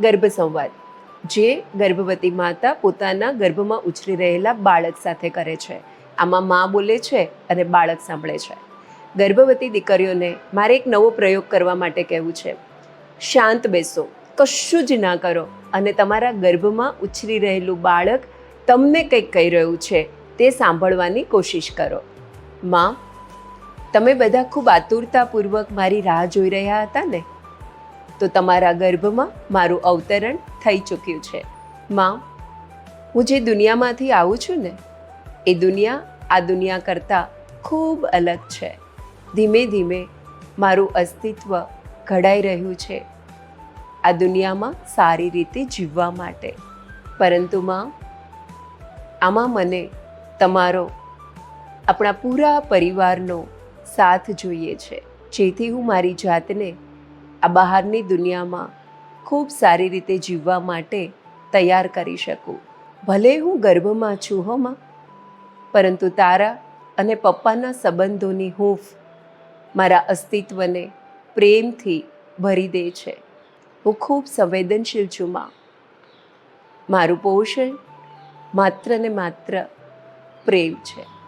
ગર્ભ સંવાદ જે ગર્ભવતી માતા પોતાના ગર્ભમાં ઉછરી રહેલા બાળક સાથે કરે છે. આમાં મા બોલે છે અને બાળક સાંભળે છે. ગર્ભવતી દીકરીઓને મારે એક નવો પ્રયોગ કરવા માટે કહેવું છે. શાંત બેસો, કશું જ ના કરો અને તમારા ગર્ભમાં ઉછરી રહેલું બાળક તમને કંઈક કહી રહ્યું છે તે સાંભળવાની કોશિશ કરો. માં, તમે બધા ખૂબ આતુરતાપૂર્વક મારી રાહ જોઈ રહ્યા હતા ને? તો તમારા ગર્ભમાં મારું અવતરણ થઈ ચૂક્યું છે. માં, હું જે દુનિયામાંથી આવું છું ને, એ દુનિયા આ દુનિયા કરતાં ખૂબ અલગ છે. ધીમે ધીમે મારું અસ્તિત્વ ઘડાઈ રહ્યું છે. આ દુનિયામાં સારી રીતે જીવવા માટે. પરંતુ માં, આમાં મને તમારો, આપણા પૂરા પરિવારનો સાથ જોઈએ છે. જેથી હું મારી જાતને આ બહારની દુનિયામાં ખૂબ સારી રીતે જીવવા માટે તૈયાર કરી શકું. ભલે હું ગર્ભમાં છું હોમાં પરંતુ તારા અને પપ્પાના સંબંધોની હૂંફ મારા અસ્તિત્વને પ્રેમથી ભરી દે છે. હું ખૂબ સંવેદનશીલ છું માં. મારું પોષણ માત્ર ને માત્ર પ્રેમ છે.